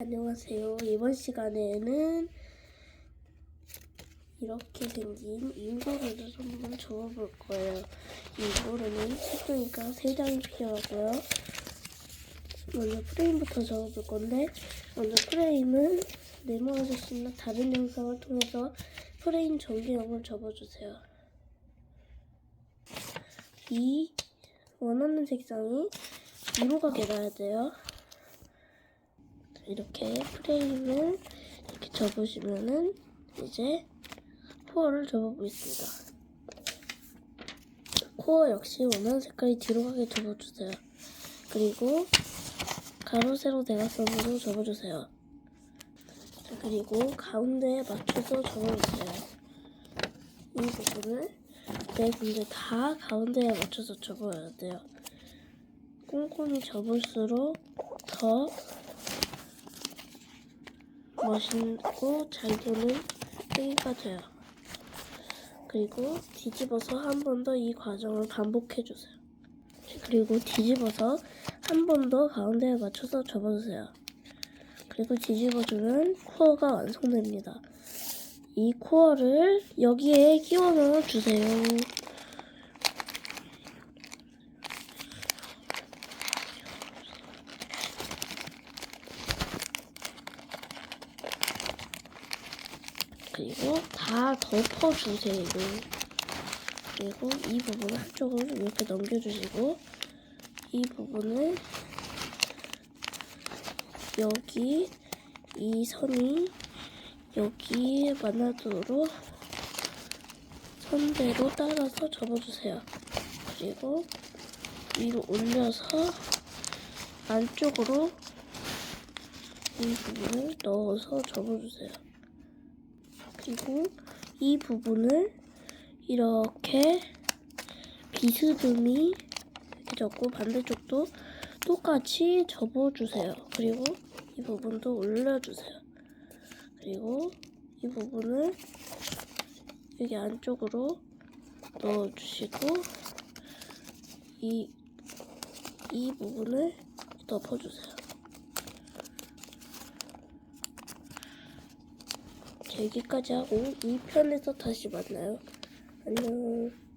안녕하세요. 이번 시간에는 이렇게 생긴 인고르를 한번 접어볼 거예요. 인고르는 책이니까 3장이 필요하고요. 먼저 프레임부터 접어볼 건데 먼저 프레임은 네모 아저씨나 다른 영상을 통해서 프레임 전개형을 접어주세요. 이 원하는 색상이 이모가 되어야 돼요. 이렇게 프레임을 이렇게 접으시면은 이제 코어를 접어보겠습니다. 코어 역시 원하는 색깔이 뒤로 가게 접어주세요. 그리고 가로 세로 대각선으로 접어주세요. 자, 그리고 가운데에 맞춰서 접어주세요. 이 부분을 네 군데 다 가운데에 맞춰서 접어야 돼요. 꼼꼼히 접을수록 더 멋있고 잘 도는 회의가 돼요. 그리고 뒤집어서 한 번 더 이 과정을 반복해 주세요. 그리고 뒤집어서 한 번 더 가운데에 맞춰서 접어주세요. 그리고 뒤집어주면 코어가 완성됩니다. 이 코어를 여기에 끼워 넣어 주세요. 그리고 다 덮어주세요. 그리고 이 부분을 한쪽으로 이렇게 넘겨주시고 이 부분을 여기 이 선이 여기에 만나도록 선대로 따라서 접어주세요. 그리고 위로 올려서 안쪽으로 이 부분을 넣어서 접어주세요. 그리고 이 부분을 이렇게 비스듬히 이렇게 접고 반대쪽도 똑같이 접어주세요. 그리고 이 부분도 올려주세요. 그리고 이 부분을 여기 안쪽으로 넣어주시고 이, 이 부분을 덮어주세요. 여기까지 하고 2편에서 다시 만나요. 안녕.